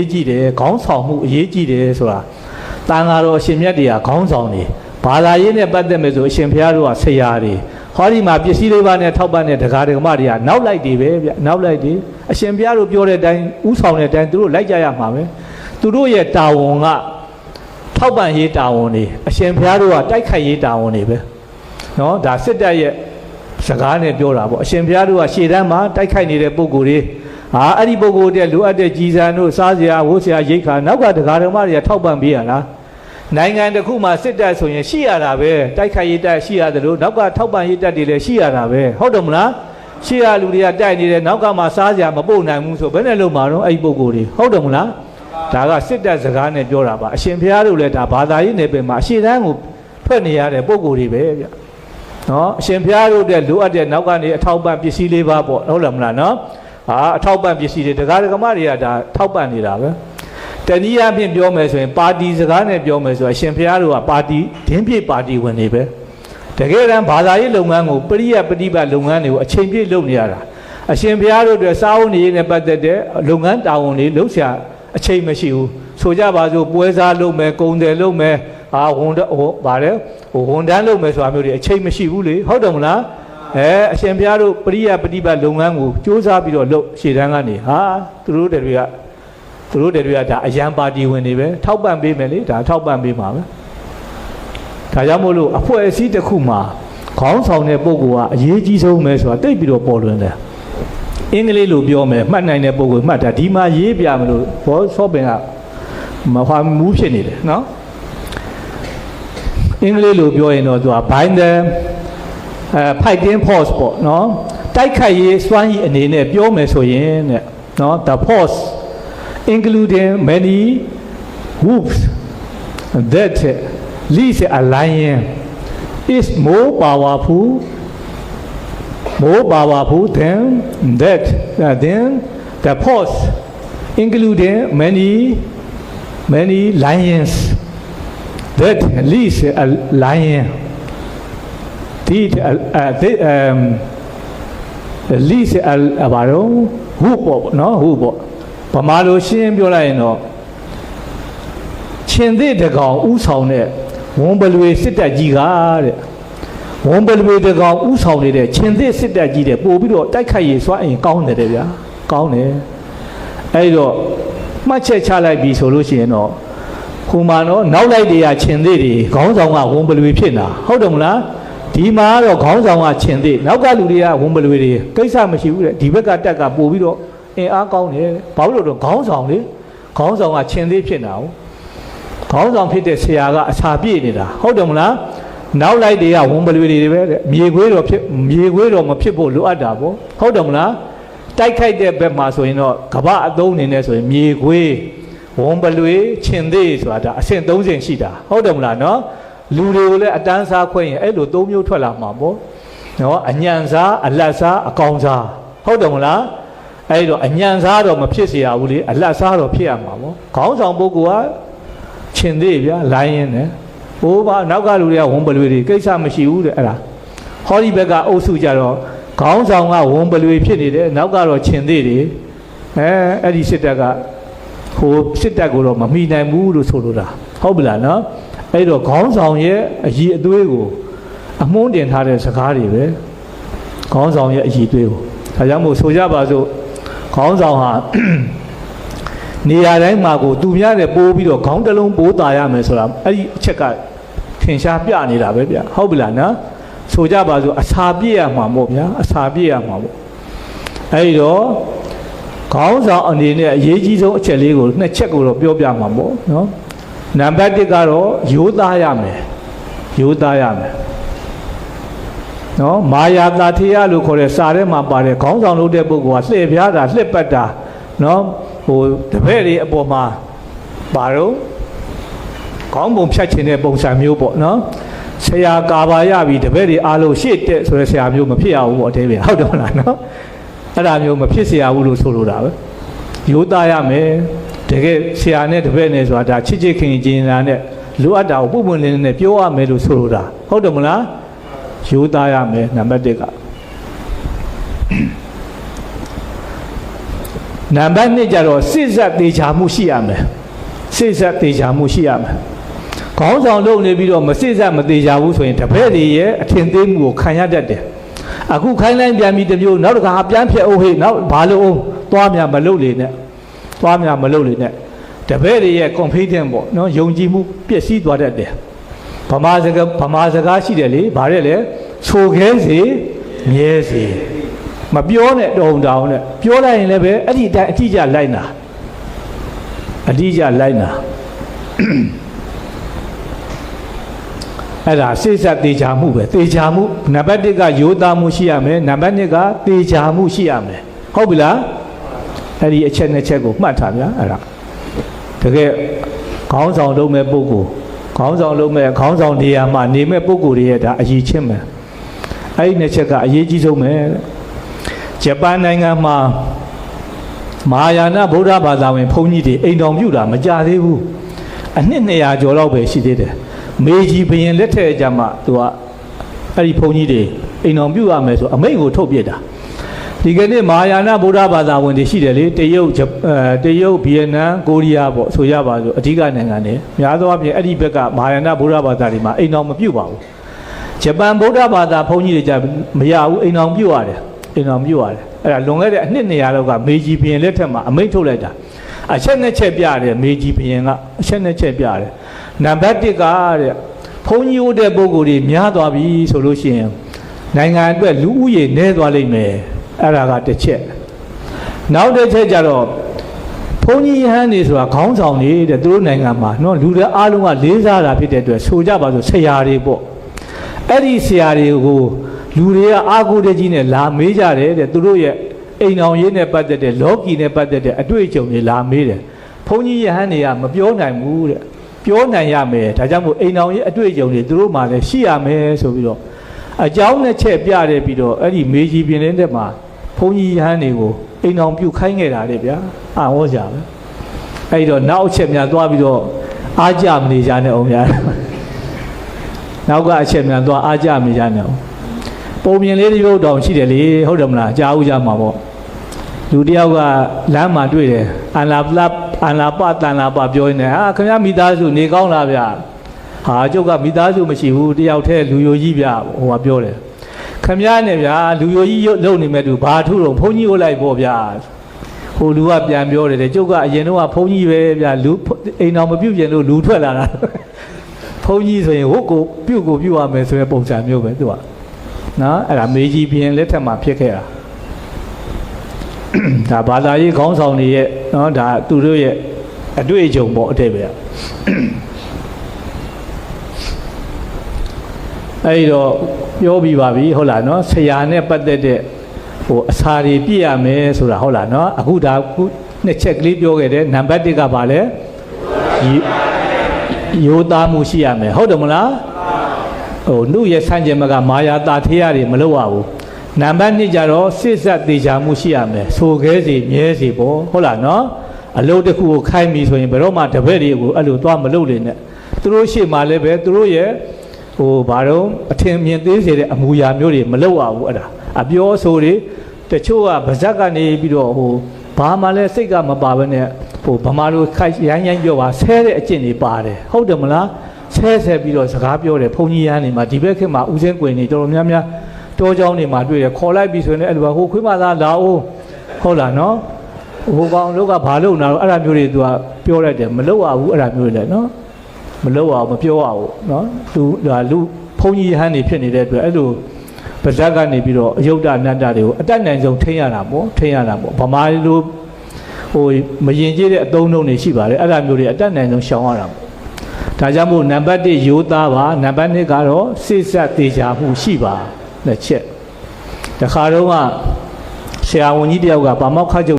ရေးကြည့်တယ်ခေါင်းဆောင်မှုအရေးကြီးတယ်ဆိုတာတန်ဃာတော်အရှင်မြတ်တွေကခေါင်းဆောင်နေဘာသာရေးနဲ့ပတ်သက်မယ်ဆိုအရှင်ဘုရားတို့ကဆရာတွေဟောဒီမှာပစ္စည်းလေးပါးနဲ့ထောက်ပံ့တဲ့ဒကာဒကမတွေကနောက်လိုက်တွေပဲဗျနောက်လိုက်တွေအရှင်ဘုရားတို့ပြောတဲ့အတိုင်းဥဆောင်တဲ့အတိုင်းသူတို့လိုက်ကြရမှာပဲသူတို့ရဲ့တာဝန်ကထောက်ပံ့ရေးတာဝန်တွေအရှင်ဘုရားတို့ကတိုက်ခိုက်ရေးတာဝန်တွေပဲနော်ဒါစစ်တပ်ရဲ့စကားနဲ့ပြောတာပေါ့အရှင်ဘုရားတို့ကရှေ့တန်းမှာတိုက်ခိုက်နေတဲ့ပုံကိုယ်တွေ ဟာအဲ့ဒီပုံကိုယ်တဲ့လိုအပ်တဲ့ကြီးစံတို့စားစရာဝတ်စရာရိတ်ခါနောက်ကဒကာဒကမတွေကထောက်ပံ့ပေးရလားနိုင်ငံတစ်ခုမှာစစ်တပ်ဆိုရင်ရှိရတာပဲတိုက်ခိုက်ရေးတပ်ရှိရတယ်လို့နောက်ကထောက်ပံ့ရေးတပ်တွေလည်းရှိရတာပဲဟုတ်တယ်မလားရှိရလူတွေကတိုက်နေတယ်နောက်ကမှစားစရာမပို့နိုင်ဘူးဆိုဘယ်နဲ့လုံးမှာတော့အဲ့ဒီပုံကိုယ်တွေဟုတ်တယ်မလားဒါကစစ်တပ်စကားနဲ့ပြောတာပါအရှင်ဘုရားတို့လည်းဒါဘာသာရေးနယ်ပယ်မှာအရှိတန်းကိုထွက်နေရတဲ့ပုံကိုယ်တွေပဲဗျနော်အရှင်ဘုရားတို့တဲ့လိုအပ်တဲ့နောက်ကနေအထောက်ပံ့ပစ္စည်းလေးပါပေါ့ဟုတ်တယ်မလားနော် ဟာအထောက်ပံ့ပစ္စည်းတွေတရားဓမ္မတွေကဒါထောက်ပံ့နေတာပဲတနည်းအားဖြင့်ပြောမယ်ဆိုရင်ပါတီစကားနဲ့ပြောမယ်ဆိုရင်အရှင်ဘုရားတို့ကပါတီဒင်းပြည့်ပါတီဝင်နေပဲတကယ်တမ်းဘာသာရေးလုပ်ငန်းကိုပရိယပฏิပတ်လုပ်ငန်းတွေကိုအချိန်ပြည့်လုပ်နေရတာအရှင်ဘုရားတို့အတွက်စာအုပ်နေရေးနဲ့ပတ်သက်တဲ့လုပ်ငန်းတာဝန်တွေလုပ်ဆရာအချိန်မရှိဘူးဆိုကြပါစို့ပွဲစားလုပ်မယ်ကုံတယ်လုပ်မယ်ဟာဝန်ဟိုဗါတယ်ဟိုဝန်တန်းလုပ်မယ်ဆိုတာမျိုးတွေအချိန်မရှိဘူးလေဟုတ်တယ်မလား အဲအရှင်ဘုရားတို့ပရိယပฏิပတ်လုပ်ငန်းကိုစ조사ပြီးတော့လုပ်ရှေ့တန်းကနေဟာသူတို့တွေကသူတို့တွေကဒါအရန်ပါတီဝင်နေပဲထောက်ပံ့ပေးမယ်လေဒါထောက်ပံ့ပေးမှာပဲဒါကြောင့်မို့လို့အဖွဲ့အစည်းတစ်ခုမှာခေါင်းဆောင်တဲ့ပုဂ္ဂိုလ်ကအရေးကြီးဆုံးပဲဆိုတာတိတ်ပြီးတော့ပေါ်လွင်တယ်အင်္ဂလိပ်လိုပြောမယ်မှတ်နိုင်တဲ့ပုဂ္ဂိုလ်မှတ်တာဒီမှာရေးပြမလို့ဘောဆော့ပင်ကမဖွာမူးဖြစ်နေတယ်နော်အင်္ဂလိပ်လိုပြောရင်တော့သူက bind the အဲ fighting force ပေါ့နော်တိုက်ခိုက်ရေးစွမ်းရည်အနေနဲ့ပြောမယ်ဆိုရင်တဲ့နော် the force including many wolves that leads a lion is more powerful more powerful than that uh, than the force including many many lions that leads a lion did uh, uh, they, um, least အဘာတော့ဟုပေါ့နော်ဟုပေါ့ဗမာလိုရှင်းပြောလိုက်ရင်တော့ရှင်သစ်တကောင်ဥဆောင်တဲ့ဝန်ပလွေစစ်တပ်ကြီးကတဲ့ဝန်ပလွေတကောင်ဥဆောင်နေတဲ့ရှင်သစ်စစ်တပ်ကြီးတဲ့ပို့ပြီးတော့တိုက်ခိုက်ရေးစွမ်းအင်ကောင်းတယ်တဲ့ဗျာကောင်းတယ်အဲ့တော့မှတ်ချက်ချလိုက်ပြီဆိုလို့ရှိရင်တော့ဟိုမှာတော့နောက်လိုက်တွေကရှင်သစ်တွေခေါင်းဆောင်ကဝန်ပလွေဖြစ်နေတာဟုတ်တယ်မလား ဒီမှာတော့ခေါင်းဆောင်ကခြင်သေးနောက်ကလူတွေကဝန်ပလွေတွေကိစ္စမရှိဘူးတဲ့ဒီဘက်ကတက်ကပို့ပြီးတော့အင်အားကောင်းတယ်ဘာလို့လဲတော့ခေါင်းဆောင်လေခေါင်းဆောင်ကခြင်သေးဖြစ်နေတာဟုတ်ခေါင်းဆောင်ဖြစ်တဲ့ဆရာကအစာပြည့်နေတာဟုတ်တယ်မလားနောက်လိုက်တွေကဝန်ပလွေတွေပဲတဲ့မြေခွေးတော့ဖြစ်မြေခွေးတော့မဖြစ်ဖို့လိုအပ်တာပေါ့ဟုတ်တယ်မလားတိုက်ခိုက်တဲ့ဘက်မှာဆိုရင်တော့ကပအသုံးအနေနဲ့ဆိုရင်မြေခွေးဝန်ပလွေခြင်သေးဆိုတာဒါအဆင့်၃ဆင့်ရှိတာဟုတ်တယ်မလားနော် လူတွေကိုလည်းအတန်းစားခွင့်ရင်အဲ့လိုသုံးမျိုးထွက်လာမှာပေါ့နော်အညံစားအလတ်စားအကောင်စားဟုတ်တယ်မလားအဲ့တော့အညံစားတော့မဖြစ်เสียရဘူးလေအလတ်စားတော့ဖြစ်ရမှာပေါ့ခေါင်းဆောင်ပုဂ္ဂိုလ်ကခြင်သေးဗျာလိုင်းရင်တယ်ဟိုးပါနောက်ကလူတွေကဝန်ပလွေတွေကိစ္စမရှိဘူးတဲ့အဲ့ဒါဟောဒီဘက်ကအုပ်စုကြတော့ခေါင်းဆောင်ကဝန်ပလွေဖြစ်နေတယ်နောက်ကတော့ခြင်သေးတွေအဲအဲ့ဒီစစ်တပ်ကဟိုစစ်တပ်ကိုတော့မမိနိုင်ဘူးလို့ဆိုလိုတာဟုတ်ပြီလားနော် အဲ့တော့ခေါင်းဆောင်ရဲ့အည်အသွေးကိုအမွှန်းတင်ထားတဲ့စကားတွေပဲခေါင်းဆောင်ရဲ့အည်အသွေးကိုဒါကြောင့်မို့ဆိုကြပါစို့ခေါင်းဆောင်ဟာနေရာတိုင်းမှာကိုသူများနဲ့ပိုးပြီးတော့ခေါင်းတစ်လုံးပိုးตายရမယ်ဆိုတာအဲ့ဒီအချက်ကထင်ရှားပြနေတာပဲဗျဟုတ်ပြီလားနော်ဆိုကြပါစို့အစာပြည့်ရမှာမို့ဗျာအစာပြည့်ရမှာပေါ့အဲ့ဒီတော့ခေါင်းဆောင်အနေနဲ့အရေးကြီးဆုံးအချက်လေးကိုနှစ်ချက်ကိုတော့ပြောပြမှာပေါ့နော် နံပါတ်1ကတော့ရိုးသားရမယ်ရိုးသားရမယ်နော်မာယာတာထေယလို့ခေါ်တဲ့စာထဲမှာပါတယ်ခေါင်းဆောင်လုပ်တဲ့ပုဂ္ဂိုလ်ကလှည့်ပြားတာလှည့်ပတ်တာနော်ဟိုတပည့်တွေအပေါ်မှာပါတော့ခေါင်းပုံဖြတ်ခြင်းတဲ့ပုံစံမျိုးပေါ့နော်ဆရာကာဘာရပြီတပည့်တွေအားလုံးရှေ့တက်ဆိုတဲ့ဆရာမျိုးမဖြစ်ရဘူးပေါ့အသေးပဲဟုတ်တယ်မလားနော်အဲ့ဒါမျိုးမဖြစ်เสียဘူးလို့ဆိုလိုတာပဲရိုးသားရမယ် တကယ်ဆရာနဲ့တပည့်နဲ့ဆိုတာဒါချစ်ချစ်ခင်ခင်ကျင်လာနဲ့လိုအပ်တာကိုပုံပွင့်လင်းနဲ့ပြောရမယ်လို့ဆိုလိုတာဟုတ်တယ်မလားရိုးသားရမယ်နံပါတ်1ကနံပါတ်2ကျတော့စိတ်ဆက်သေးချာမှုရှိရမယ်စိတ်ဆက်သေးချာမှုရှိရမယ်ခေါင်းဆောင်လုပ်နေပြီးတော့မစိတ်ဆက်မသေးချာဘူးဆိုရင်တပည့်တွေရဲ့အထင်သေးမှုကိုခံရတတ်တယ်အခုခိုင်းလိုက်ပြန်ပြီးတစ်မျိုးနောက်တစ်ခါပြန်ဖြတ်အောင်ဟေးနောက်ဘာလို့အောင်သွားမြမလုပ်လေနဲ့ သွားမြမလုပ်လေနဲ့တပည့်တွေရဲ့ confidence ပေါ့နော်ယုံကြည်မှုပျက်စီးသွားတတ်တယ်ဗမာစကားဗမာစကားရှိတယ်လေဗါတဲ့လေဆိုခဲစေမြဲစေမပြောနဲ့တုံတောင်နဲ့ပြောလိုက်ရင်လည်းပဲအဲ့ဒီအတိုင်းအတိအကျလိုက်နာအတိအကျလိုက်နာအဲ့ဒါစိတ်ဆက်သေးချာမှုပဲသေချာမှုနံပါတ်1ကယောသားမှုရှိရမယ်နံပါတ်2ကသေချာမှုရှိရမယ်ဟုတ်ပြီလား အဲ့ဒီအချက်နှစ်ချက်ကိုမှတ်ထားဗျာအဲ့ဒါတကယ်ခေါင်းဆောင်လုပ်မဲ့ပုဂ္ဂိုလ်ခေါင်းဆောင်လုပ်မဲ့ခေါင်းဆောင်နေရာမှာနေမဲ့ပုဂ္ဂိုလ်တွေရဲ့ဒါအရေးချင်းပဲအဲ့ဒီနှစ်ချက်ကအရေးကြီးဆုံးပဲတဲ့ဂျပန်နိုင်ငံမှာမဟာယာနဗုဒ္ဓဘာသာဝင်ဘုန်းကြီးတွေအိမ်တော်ပြုတာမကြသေးဘူးအနှစ်200ကျော်လောက်ပဲရှိသေးတယ်မေကြီးဘရင်လက်ထက်ကြမှာသူကအဲ့ဒီဘုန်းကြီးတွေအိမ်တော်ပြုရမယ်ဆိုအမိန့်ကိုထုတ်ပြစ်တာ ဒီကနေ့မဟာယာနဗုဒ္ဓဘာသာဝင်တွေရှိတယ်လေတရုတ်ဂျပအဲတရုတ်ဗီယက်နမ်ကိုရီးယားပေါ့ဆိုရပါစို့အဓိကနိုင်ငံတွေများသောအားဖြင့်အဲ့ဒီဘက်ကမဟာယာနဗုဒ္ဓဘာသာတွေမှာအိမ်တော်မပြုပါဘူးဂျပန်ဗုဒ္ဓဘာသာဘုန်းကြီးတွေကြမရဘူးအိမ်အောင်ပြုတ်ရတယ်အိမ်အောင်ပြုတ်ရတယ်အဲ့ဒါလွန်ခဲ့တဲ့အနှစ်200လောက်ကမေကြီးဘုရင်လက်ထက်မှာအမိန့်ထုတ်လိုက်တာအချက်နှစ်ချက်ပြတယ်မေကြီးဘုရင်ကအချက်နှစ်ချက်ပြတယ်နံပါတ်1ကတဲ့ဘုန်းကြီးဟုတ်တဲ့ပုဂ္ဂိုလ်တွေများသွားပြီဆိုလို့ရှိရင်နိုင်ငံအတွက်လူဦးရေနည်းသွားလိမ့်မယ် အဲ့ဒါကတစ်ချက်နောက်တစ်ချက်ကြတော့ဘုန်းကြီးယဟန်နေဆိုတာခေါင်းဆောင်နေတဲ့သူတို့နိုင်ငံမှာနော်လူတွေအားလုံးကလေးစားတာဖြစ်တဲ့အတွက်ဆိုကြပါစို့ဆရာတွေပေါ့အဲ့ဒီဆရာတွေကိုလူတွေကအာကိုတကြီးနဲ့လာမေးကြတယ်တဲ့သူတို့ရဲ့အိမ်အောင်ရေးနဲ့ပတ်သက်တဲ့လောကီနဲ့ပတ်သက်တဲ့အတွေ့အကြုံတွေလာမေးတယ်ဘုန်းကြီးယဟန်တွေကမပြောနိုင်ဘူးတဲ့ပြောနိုင်ရမယ်ဒါကြောင့်မို့အိမ်အောင်ရေးအတွေ့အကြုံတွေသူတို့မှလည်းရှိရမယ်ဆိုပြီးတော့အကြောင်းနဲ့ချက်ပြတဲ့ပြီးတော့အဲ့ဒီမေးကြီးပြင်းတဲ့မှာ ဘုန်းကြီးယဟန်တွေကိုအိမ်အောင်ပြုတ်ခိုင်းခဲ့တာလေဗျာအာဟောကြပဲအဲ့ဒီတော့နောက်အချက်များသွားပြီးတော့အားကြမနေကြနဲ့အောင်များနောက်ကအချက်မြန်သွားအားကြမိကြနေအောင်ပုံမြင်လေးတစ်ရုပ်တောင်ရှိတယ်လေဟုတ်တယ်မလားကြားဦးကြမှာပေါ့လူတယောက်ကလမ်းမှာတွေ့တယ်အန်လာပလပ်အန်လာပတန်လာပပြောနေတယ်ဟာခင်ဗျားမိသားစုနေကောင်းလားဗျာဟာကျုပ်ကမိသားစုမရှိဘူးတယောက်တည်းလူယိုကြီးဗျာဟိုကပြောတယ် ခင်ဗျားနဲ့ဗျာလူယိုကြီးလုံနေမဲ့သူဘာထုတော့ဘုန်းကြီးဟုတ်လိုက်ပေါ့ဗျာဟိုလူကပြန်ပြောတယ်တဲ့ကျုပ်ကအရင်တော့ဘုန်းကြီးပဲဗျာလူအိမ်တော်မပြုတ်ပြင်လို့လူထွက်လာတာဘုန်းကြီးဆိုရင်ဟုတ်ကိုပြုတ်ကိုပြုတ်ရမယ်ဆိုတဲ့ပုံစံမျိုးပဲသူကနော်အဲ့ဒါမေကြီးပြင်းလက်ထက်မှာဖြစ်ခဲ့တာဒါဘာသာရေးခေါင်းဆောင်တွေရဲ့နော်ဒါသူတို့ရဲ့အတွေ့အကြုံပေါ့အတိတ်ပဲ အဲ့ဒီတော့ပြောပြီးပါပြီဟုတ်လားနော်ဆရာနဲ့ပတ်သက်တဲ့ဟိုအစာတွေပြည့်ရမယ်ဆိုတာဟုတ်လားနော်အခုဒါခုနှစ်ချက်ကလေးပြောခဲ့တယ်နံပါတ်1ကဘာလဲဒီရိုးသားမှုရှိရမယ်ဟုတ်တယ်မလားဟိုနှုတ်ရဲ့ဆန့်ကျင်ဘက်ကမာယာတာထေးရတွေမလုပ်ရဘူးနံပါတ်2ကျတော့စစ်ဆက်သေးချာမှုရှိရမယ်ဆိုခဲစီမြဲစီပေါ့ဟုတ်လားနော်အလုပ်တစ်ခုကိုခိုင်းပြီဆိုရင်ဘယ်တော့မှတပည့်တွေကိုအဲ့လိုသွားမလုပ်လေနဲ့သူတို့ရှေ့မှာလည်းပဲသူတို့ရဲ့ ဟိုဘာတော့အထင်မြင်သေးစေတဲ့အမူအရာမျိုးတွေမလုပ်ရဘူးအဲ့ဒါအပြောဆိုတွေတချို့ကဗဇက်ကနေပြီးတော့ဟိုဘာမှလည်းစိတ်ကမပါဘဲနဲ့ဟိုဗမာလိုခိုက်ရိုင်းရိုင်းပြောပါဆဲတဲ့အကျင့်တွေပါတယ်ဟုတ်တယ်မလားဆဲဆဲပြီးတော့စကားပြောတယ်ဘုန်းကြီးရန်နေမှာဒီဘက်ခေတ်မှာဦးစင်းကွင်နေတော်တော်များများတောเจ้าနေမှာတွေ့တယ်ခေါ်လိုက်ပြီဆိုရင်လည်းအဲ့လိုပါဟိုခွေးမသားလာအောင်ဟုတ်လားနော်ဟိုကောင်တို့ကဘာလုပ်နာတော့အဲ့ဒါမျိုးတွေသူကပြောလိုက်တယ်မလုပ်ရဘူးအဲ့ဒါမျိုးတွေလည်းနော် မလုပ်ရဘူးမပြောရဘူးနော်သူဒါလူဘုန်းကြီးဟန်နေဖြစ်နေတဲ့အတွက်အဲ့လိုဗဇက်ကနေပြီးတော့အယုဒ္ဓနတ္တတွေကိုအတတ်နိုင်ဆုံးထိန်းရတာပေါ့ထိန်းရတာပေါ့ဗမာလိုဟိုမရင်ကျေးတဲ့အသုံးနှုန်းတွေရှိပါတယ်အဲ့ဒါမျိုးတွေအတတ်နိုင်ဆုံးရှောင်ရတာပေါ့ဒါကြောင့်မို့နံပါတ်1ရိုးသားပါနံပါတ်2ကတော့စိတ်ဆက်သေးချာမှုရှိပါလက်ချက်တခါတော့ကဆရာဝန်ကြီးတယောက်ကဗမောက်ခချုပ်